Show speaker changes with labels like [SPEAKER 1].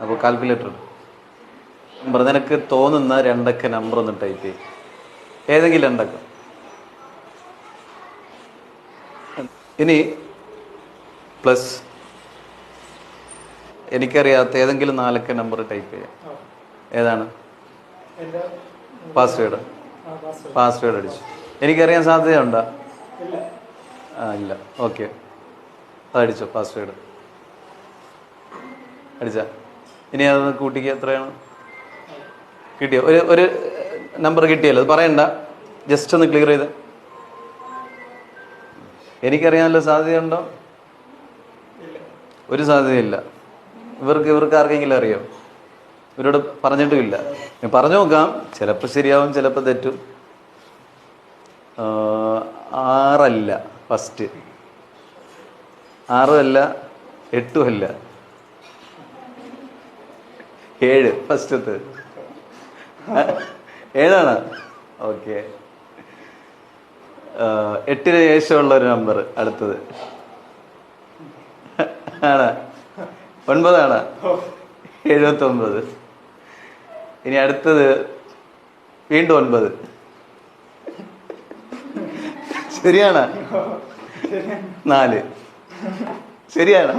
[SPEAKER 1] അപ്പോൾ calculator number നിനക്ക് തോന്നുന്ന രണ്ടക്ക നമ്പർ ഒന്ന് ടൈപ്പ് ചെയ്യും. ഏതെങ്കിലും രണ്ടക്ക. ഇനി പ്ലസ് എനിക്കറിയാത്ത ഏതെങ്കിലും നാലക്ക നമ്പർ ടൈപ്പ് ചെയ്യാം. ഏതാണ്? പാസ്വേഡ്
[SPEAKER 2] പാസ്വേഡ്
[SPEAKER 1] അടിച്ചു. എനിക്കറിയാൻ സാധ്യതയുണ്ടോ? ആ ഇല്ല. ഓക്കെ അതടിച്ചോ പാസ്വേഡ് അടിച്ച. ഇനി അത് കൂട്ടിക്ക് എത്രയാണ്? കിട്ടിയോ? ഒരു ഒരു നമ്പർ കിട്ടിയല്ലോ. അത് പറയണ്ട. ജസ്റ്റ് ഒന്ന് ക്ലിയർ ചെയ്ത്. എനിക്കറിയാനുള്ള സാധ്യതയുണ്ടോ? ഒരു സാധ്യതയില്ല. ഇവർക്ക് ഇവർക്ക് ആർക്കെങ്കിലും അറിയോ? ഇവരോട് പറഞ്ഞിട്ടുമില്ല. ഞാൻ പറഞ്ഞു നോക്കാം. ചിലപ്പോൾ ശരിയാവും ചിലപ്പോൾ തെറ്റും. ആറല്ല ഫസ്റ്റ് ആറുമല്ല എട്ടുമല്ല. ഏഴ് ഫസ്റ്റത്ത് ഏഴാണ്? ഓക്കെ എട്ടിന് ശേഷമുള്ള ഒരു നമ്പർ അടുത്തത്. ആണ്. ഒൻപതാണ്. എഴുപത്തി ഒൻപത് ഇനി അടുത്തത് വീണ്ടും ഒൻപത്. ശരിയാണ്? നാല്. ശരിയാണ്?